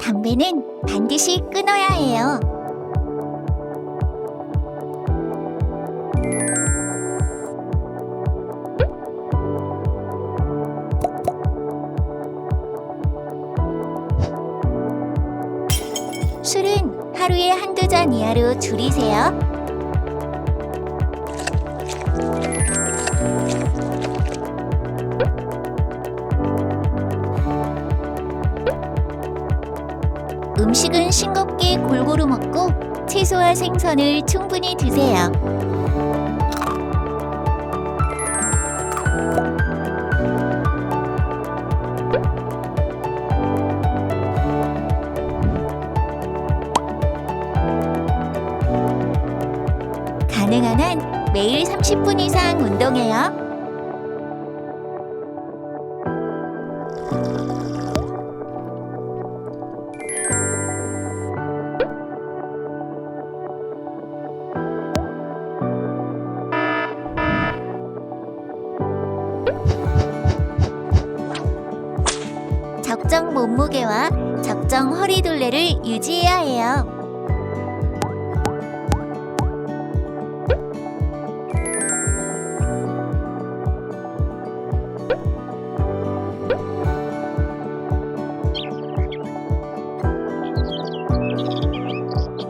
담배는 반드시 끊어야 해요. 술은 하루에 한두 잔 이하로 줄이세요. 음식은 싱겁게 골고루 먹고 채소와 생선을 충분히 드세요. 가능한 한 매일 30분 이상 운동해요. 적정 몸무게와 적정 허리 둘레를 유지해야 해요.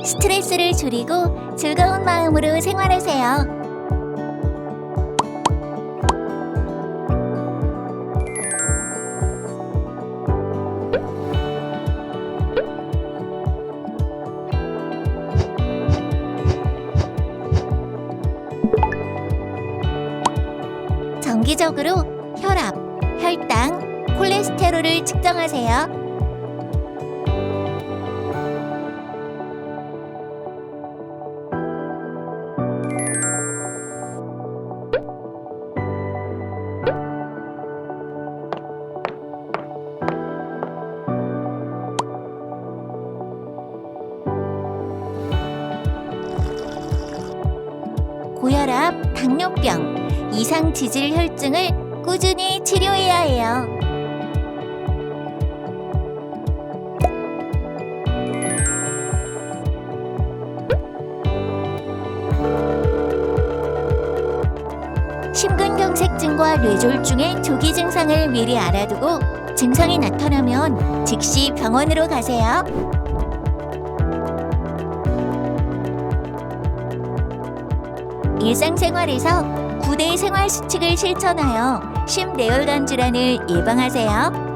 스트레스를 줄이고 즐거운 마음으로 생활하세요. 정기적으로 혈압, 혈당, 콜레스테롤을 측정하세요. 고혈압, 당뇨병, 이상 지질 혈증을 꾸준히 치료해야 해요. 심근경색증과 뇌졸중의 조기 증상을 미리 알아두고 증상이 나타나면 즉시 병원으로 가세요. 일상생활에서 9대 생활 수칙을 실천하여 심뇌혈관 질환을 예방하세요.